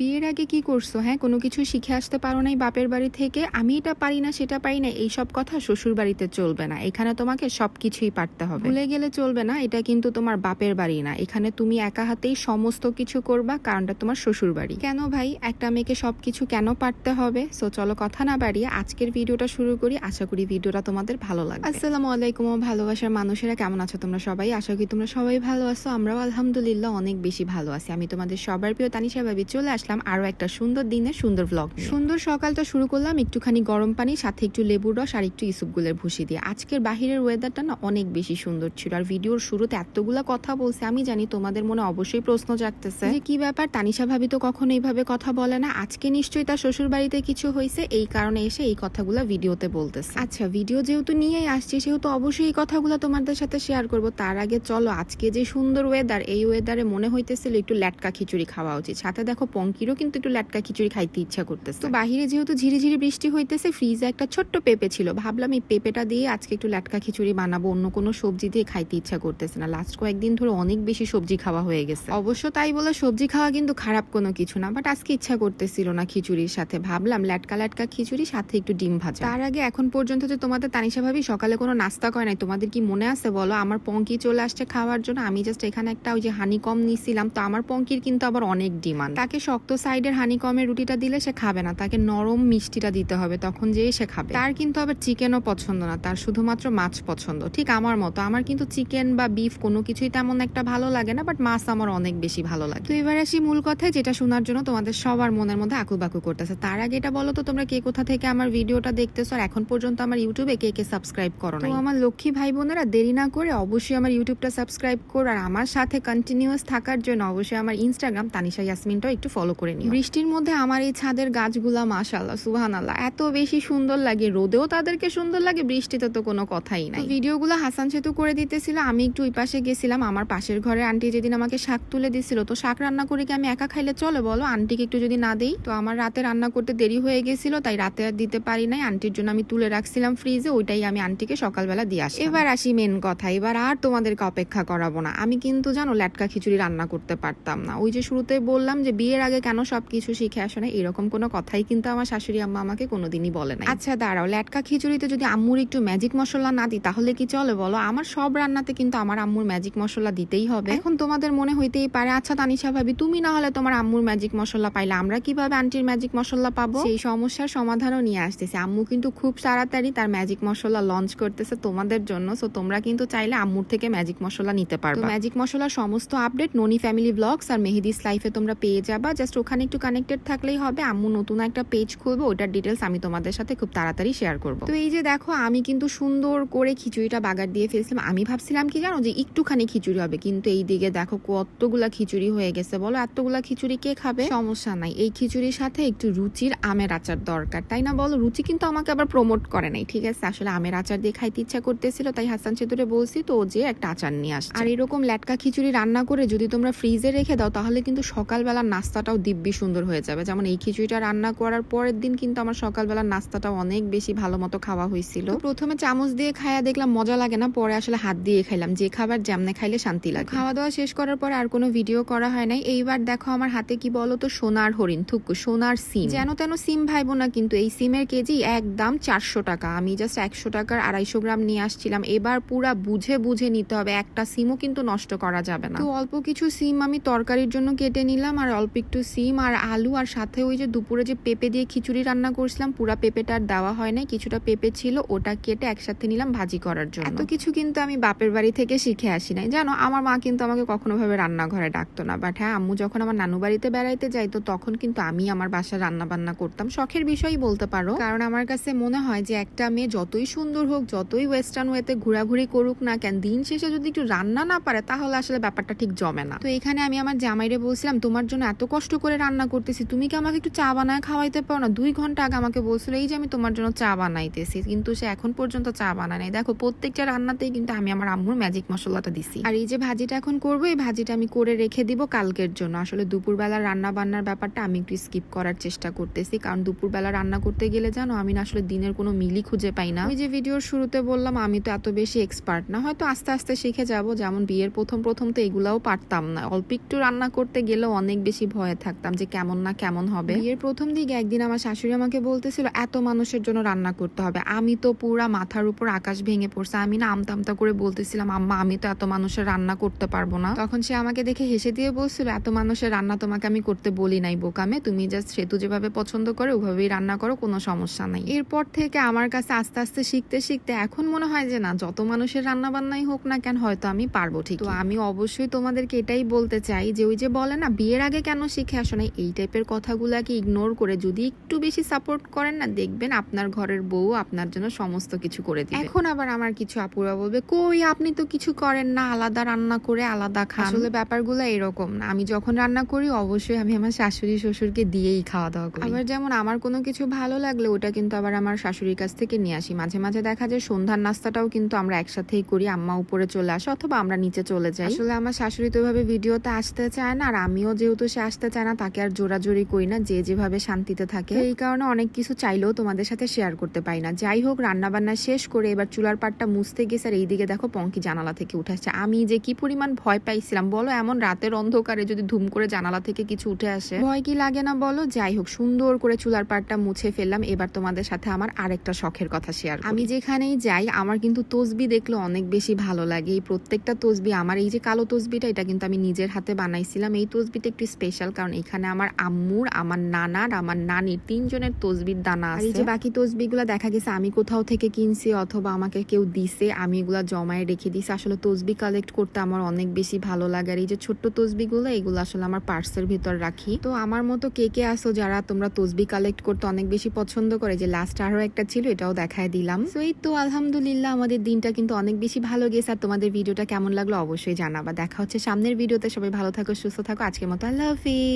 বিয়ের আগে কি করছ হ্যাঁ? কোনো কিছু শিখে আসতে পারো নাই বাপের বাড়ি থেকে? আমি এটা পারি না সেটা পারি না এই সব কথা শ্বশুর বাড়িতে চলবে না। এখানে তোমাকে সব কিছুই পারতে হবে। ভুলে গেলে চলবে না এটা কিন্তু তোমার বাপের বাড়ি না। এখানে তুমি একা হাতেই সমস্ত কিছু করবা কারণটা তোমার শ্বশুর বাড়ি। কেন ভাই? একটা মেয়েকে সব কিছু কেন পারতে হবে? সো চলো কথা না বাড়িয়ে আজকের ভিডিওটা শুরু করি। আশা করি ভিডিওটা তোমাদের ভালো লাগবে। আসসালামু আলাইকুম ভালোবাসার মানুষেরা কেমন আছো তোমরা সবাই? আশা করি তোমরা সবাই ভালো আছো। আমরাও আলহামদুলিল্লাহ অনেক বেশি ভালো আছি। আমি তোমাদের সবার প্রিয় তানিশা ভাবি। চলে আসলাম আরও একটা সুন্দর দিনে সুন্দর ব্লগ সুন্দর সকালটা শুরু করলাম একটুখানি গরম পানি, সাথে একটু লেবুর রস আর একটু ইসুপগুলের ভুসি দিয়ে। আজকের বাহিরের ওয়েদারটা না অনেক বেশি সুন্দর ছিল। আর ভিডিওর শুরুতে এতগুলা কথা বলছে, আমি জানি তোমাদের মনে অবশ্যই প্রশ্ন জাগতেছে। যে কি ব্যাপার? তানিশা ভাবি তো কখনো এইভাবে কথা বলে না। আজকে নিশ্চয়ই তার শ্বশুর বাড়িতে কিছু হয়েছে, এই কারণে এসে এই কথাগুলো ভিডিওতে বলতেছে। আচ্ছা ভিডিও যেহেতু নিয়েই আসছি, সেহেতু অবশ্যই এই কথাগুলো তোমাদের সাথে শেয়ার করব। তার আগে চলো, আজকে যে সুন্দর ওয়েদার এই ওয়েদারে মনে হইতেছিল একটু ল্যাটকা খিচুড়ি খাওয়া উচিত। সাথে দেখো পঙ্কিরও কিন্তু একটু ল্যাটকা খিচুড়ি খাইতে ইচ্ছা করতেছে। তো বাহিরে যেহেতু ঝিরিঝিরি বৃষ্টি হইতেছে, ফ্রিজে একটা ছোট্ট পেঁপে ছিল। ভাবলাম এই পেঁপেটা দিয়ে আজকে একটু ল্যাটকা খিচুড়ি বানাবো, অন্য কোনো সবজি দিয়ে খাইতে ইচ্ছা করতেছে না। লাস্ট কয়েকদিন ধরে অনেক বেশি সবজি খাওয়া হয়ে গেছে। অবশ্য তাই বলে সবজি খাওয়া কিন্তু খারাপ কোনো কিছু না বাট আজকে ইচ্ছা করতেছিল না খিচুড়ির সাথে। ভাবলাম ল্যাটকা লাটকা খিচুড়ি সাথে একটু ডিম ভাজা। তার আগে এখন পর্যন্ত যে তোমাদের তানিশা ভাবি সকালে কোনো নাস্তা করে নাই, তোমাদের কি মনে আছে বলো? আমার পঙ্কি চলে আসছে খাওয়ার জন্য, আমি জাস্ট এখানে একটা ওই যে হানি কম নিছিলাম, তো আমার পঙ্কির কিন্তু আবার অনেক ডিমান্ড। তাকে শক্ত সাইডের হানি কমের রুটিটা দিলে সে খাবে না। তাকে নরম মিষ্টিটা দিতে হবে, তখন যেই সে খাবে। তার কিন্তু আবার চিকেনও পছন্দ না, তার শুধুমাত্র মাছ পছন্দ। ঠিক আমার মতো, আমার কিন্তু চিকেন বা বিফ কোনো কিছুই তেমন একটা ভালো লাগে না বাট মাছ আমার অনেক বেশি ভালো লাগে। তো এবার আসি মূল কথায়, যেটা শোনার জন্য তোমাদের সবার মনের মধ্যে আকুল বাকু করতেছে। তার আগে এটা বলো তো, তোমরা কে কোথা থেকে আমার ভিডিওটা দেখতেছো, আর এখন পর্যন্ত আমার ইউটিউবে কে কে সাবস্ক্রাইব করো না আমার লক্ষ্মী ভাই বোনেরা দেরি না করে অবশ্যই আমার ইউটিউবটা সাবস্ক্রাইব করো, আর আমার সাথে কন্টিনিউয়াস থাকার জন্য অবশ্যই আমার ইনস্টাগ্রাম তানিশা ইয়াসমিনটাও একটু ফলো করে নিও। বৃষ্টির মধ্যে আমার এই ছাদের গাছগুলা মাশাল্লাহ সুবহানাল্লাহ এত বেশি সুন্দর লাগে। রোদেও তাদেরকে সুন্দর লাগে বৃষ্টিতে তো কোনো কথাই নাই। ভিডিওগুলো হাসান সেতু করে দিতেছিল আমি একটু ওই পাশে গেছিলাম আমার পাশের ঘরে আন্টি যেদিন আমাকে শাক তুলে দিছিল তো শাক রান্না করে কি আমি একা খাইলে চলে বলো? আন্টিকে একটু যদি না দেই তো আমার রাতে রান্না করতে দেরি হয়ে গেছিল তাই রাতে আর দিতে পারি নাই। আন্টির জন্য আমি তুলে রাখছিলাম ফ্রিজে ওইটাই আমি আন্টিকে সকালবেলা দিয়ে আসি এবার আসি মেন কথা এবার আর তোমাদেরকে অপেক্ষা করাবো না। আমি কিন্তু জানো ল্যাটকা খিচুড়ি রান্না করতে পারতাম না। ওই যে শুরুতে বললাম যে বিয়ের আগে কেন সবকিছু শিখে আসো না? এরকম কোনো কথাই কিন্তু আমার শাশুড়ি আম্মা আমাকে কোনোদিনই বলে না আচ্ছা দাঁড়াও ল্যাটকা খিচুড়িতে যদি আম্মুর একটু ম্যাজিক মশলা না দিই তাহলে কি চলে বলো? আমার সব রান্নাতে কিন্তু আমার আম্মুর ম্যাজিক মশলা দিতেই হবে। এখন তোমাদের মনে হইতেই পারে আচ্ছা তানিশা ভাবি তুমি না হলে তোমার আম্মুর ম্যাজিক মশলা পাইলে আমরা কীভাবে আন্টির ম্যাজিক মশলা পাবো? সেই সমস্যার সমাধানও নিয়ে আসতেছে। আম্মু কিন্তু খুব তাড়াতাড়ি তার ম্যাজিক মশলা লঞ্চ করতেছে তোমাদের জন্য সো তোমরা কিন্তু চাইলে আম্মুর থেকে ম্যাজিক মশলা নিতে পারবে। ম্যাজিক মশলার সমস্ত আপডেট ননি ফ্যামিলি ব্লগস আর মেহেদিস লাইফে তোমরা পেয়ে যাবা। জাস্ট ওখানে একটু কানেক্টেড থাকলেই হবে। আম্মু নতুন একটা পেজ খুলবে, ওটার ডিটেলস আমি তোমাদের সাথে খুব তাড়াতাড়ি শেয়ার করব। তো এই যে দেখো, আমি কিন্তু সুন্দর করে খিচুড়িটা বাগার দিয়ে ফেলছিলাম। আমি ভাবছিলাম কি জানো যে একটুখানি খিচুড়ি হবে, কিন্তু এই দিকে দেখো কতগুলা খিচুড়ি হয়ে গেছে। বলো, এতগুলা খিচুড়ি কে খাবে? সমস্যা নাই। এই খিচুড়ির সাথে একটু রুচির আমের আচার দরকার, তাই না বলো? রুচি কিন্তু আমাকে আবার প্রমোট করে নাই, ঠিক আছে? আসলে আমের আচার দিয়ে খাইতে ইচ্ছা করতেছিল, তাই হাসান সেতুরে বলছি তো যে একটা আচার নিয়ে আসছে। আর এরকম ল্যাটকা খিচুড়ি রান্না করে যদি তোমরা ফ্রিজে রেখে দাও, তাহলে কিন্তু সকালবেলার নাস্তাটাও দিব্যি সুন্দর হয়ে যাবে। যেমন এই খিচুড়িটা রান্না করার পরের দিন কিন্তু আমার সকালবেলা নাস্তাটা অনেক বেশি ভালো মতো খাওয়া হয়েছিল। প্রথমে চামচ দিয়ে খাইয়া দেখলাম মজা লাগে না পরে আসলে হাত দিয়ে খাইলাম। যে খাবার যেমনে খাইলে শান্তি লাগে। খাওয়া দাওয়া শেষ করার পর আর কোনো ভিডিও করা হয় নাই। এইবার দেখো আমার হাতে কি বলো তো সোনার হরিণ। থুকু সোনার সিম। যেন তেন সিম ভাইবো না কিন্তু এই সিমের কেজি একদম চারশো টাকা। আমি জাস্ট একশো টাকার আড়াইশো গ্রাম নিয়ে আসছিলাম। এবার পুরা বুঝে বুঝে নিতে হবে। একটা সিমও কিন্তু নষ্ট করা যাবে না। তো অল্প কিছু সিম আমি তরকারির জন্য কেটে নিলাম আর অল্প একটু সিম আর আলু আর সাথে ওই যে দুপুরে যে পেঁপে দিয়ে খিচুড়ি রান্না করছিলাম পুরা পেঁপেটা আর দেওয়া হয় নাই। কিছুটা পেঁপে ছিল ওটা কেটে একসাথে নিলাম ভাজি করার জন্য। এত কিছু কিন্তু আমি বাপের বাড়ি থেকে শিখে আসি নাই। জানো আমার মা কিন্তু আমাকে কখনো ভাবে রান্নাঘরে ডাকতো না। বাট হ্যাঁ আম্মু যখন আমার নানু বাড়িতে বেড়াইতে যাইতো তখন কিন্তু আমি আমার বাসায় রান্না বান্না করতাম। শখের বিষয়ই বলতে পারো। কারণ আমার কাছে মনে হয় যে একটা মেয়ে যতই সুন্দর হোক যতই ওয়েস্টার্ন ওয়েতে ঘোরাঘুরি করুক না কেন দিন শেষে যদি একটু রান্না না পারে তাহলে আসলে ব্যাপারটা ঠিক জমে না। তো এখানে আমি আমার জামাইরে বলছিলাম তোমার জন্য এত কষ্ট করে রান্না করতেছি। তুমি কি আমাকে একটু চা বানায় খাওয়াইতে পারো না? দুই ঘণ্টা আগে আমাকে বলছিল, এই যে আমি তোমার জন্য চা বানাইতেছি। কিন্তু সে এখন পর্যন্ত চা বানায় নাই। দেখো, প্রত্যেকটা রান্নাতেই কিন্তু আমি আমার আম্মুর ম্যাজিক মশলাটা দিছি। আর এই যে ভাজিটা এখন করব, এই ভাজিটা আমি করে রেখে দিব কালকের জন্য। আসলে দুপুরবেলা রান্না বান্নার ব্যাপারটা আমি একটু স্কিপ করার চেষ্টা করতেছি। কারণ দুপুরবেলা রান্না করতে গেলে জানো, আমি না আসলে দিনের কোনো মিলই খুঁজে পাই না। ওই যে ভিডিওর শুরুতে বললাম, আমি তো এত বেশি এক্সপার্ট না। হয়তো আস্তে আস্তে শিখে যাব। যেমন বিয়ের প্রথম প্রথম তো এগুলাও পারতাম না। অল্প একটু রান্না করতে গেলেও অনেক বেশি ভয় থাকতাম যে কেমন না কেমন হবে। বিয়ের প্রথম দিকে একদিন আমার শাশুড়ি আমাকে বলতেছিল এত মানুষের জন্য রান্না করতে হবে। আমি তো পুরা মাথার উপর আকাশ ভেঙে পড়ছে। আমি না আমতা আমতা করে বলতেছিলাম আম্মা আমি তো এত মানুষের রান্না করতে পারব না। তখন সে আমাকে দেখে হেসে দিয়ে বলছিল এত মানুষের রান্না তোমাকে আমি করতে বলি নাই বোকামে। তুমি জাস্ট সেতু যেভাবে পছন্দ করে ওভাবেই রান্না করো কোনো সমস্যা নাই। এরপর থেকে আমার কাছে আস্তে আস্তে শিখতে শিখতে এখন মনে হয় যে না যত মানুষের রান্না বান্নাই হোক না কেন হয়তো আমি পারব ঠিক তো আমি অবশ্যই তোমাদেরকে এটাই বলতে চাই যে ওই যে বলে না বিয়ের আগে কেন শিখে আসো না এই টাইপের কথাগুলাকে ইগনোর করে যদি একটু বেশি সাপোর্ট করেন না দেখবেন আপনার ঘরের বউ আপনার জন্য সমস্ত কিছু করে দিবে। এখন আবার আমার কিছু আপুরা বলবে কই আপনি তো কিছু করেন না আলাদা রান্না করে আলাদা খান। আসলে ব্যাপারগুলো এরকম না। আমি যখন রান্না করি অবশ্যই আমি আমার শাশুড়ি শ্বশুরকে দিয়েই খাওয়া দাওয়া করি। আবার যেমন আমার কোনো কিছু ভালো লাগলে ওটা কিন্তু আবার আমার শাশুড়ির কাছ থেকে নিয়ে আসি। মাঝে মাঝে দেখা যায় সন্ধ্যার নাস্তাটাও কিন্তু আমরা একসাথেই করি আম্মা উপরে চলে আসে অথবা আমরা নিচে চলে যাই। আসলে আমার শাশুড়ি তো ওইভাবে ভিডিওতে আসতে চায় না আর আমিও যেহেতু সে আসতে চায় না, তাকে আর জোরাজোরি করি না, যে যেভাবে শান্তিতে থাকে। এই কারণে অনেক কিছু চাইলেও তোমাদের সাথে শেয়ার করতে পারি না। যাই হোক রান্না বান্না শেষ করে এবার চুলার পাটটা মুছতে গেছে আর এইদিকে দেখো পঙ্কি জানালা থেকে উঠে আসছে। আমি যে কি পরিমাণ ভয় পাইছিলাম, বলো এমন রাতের অন্ধকারে যদি ধুম করে জানালা থেকে কিছু উঠে আসে। ভয় কি লাগে না বলো? যাই হোক, সুন্দর করে চুলার পাটটা মুছে ফেললাম। এবার তোমাদের সাথে আমার আরেকটা শখের কথা শেয়ার আমি যেখানেই যাই, আমার কিন্তু তসবি দেখলে অনেক বেশি ভালো লাগে। এই প্রত্যেকটা তসবি, আমার এই যে কালো তসবিটা, এটা কিন্তু আমি নিজের হাতে বানাইছিলাম। এই তসবিটা একটু স্পেশাল কারণ এখানে আমার আম্মুর আমার নানার আমার নানির তিনজনের তসবির দানা আছে এই যে বাকি তসবিগুলো দেখা গেছে আমি কোথাও থেকে কিনছি অথবা আমাকে কেউ দিছে আমি এগুলা জমায়ে রেখে দিছি। আসলে তসবি কালেক্ট করতে আমার অনেক বেশি ভালো লাগে। আর এই যে ছোট্ট তসবিগুলো এগুলো আসলে আমার পার্সের ভিতর রাখি। তো আমার মতো কে কে আসো যারা তোমরা তসবি কালেক্ট করতে অনেক বেশি পছন্দ করে যে লাস্ট আরও একটা ছিল এটাও দেখায় দিলাম। তো এই তো আলহামদুলিল্লাহ আমাদের দিনটা কিন্তু অনেক বেশি ভালো গেছে। আর তোমাদের ভিডিওটা কেমন লাগল অবশ্যই জানাবা। দেখা হচ্ছে সামনের ভিডিওতে সবাই ভালো থাকো সুস্থ থাকো। আজকের মতো আল্লাহ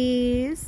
হাফিজ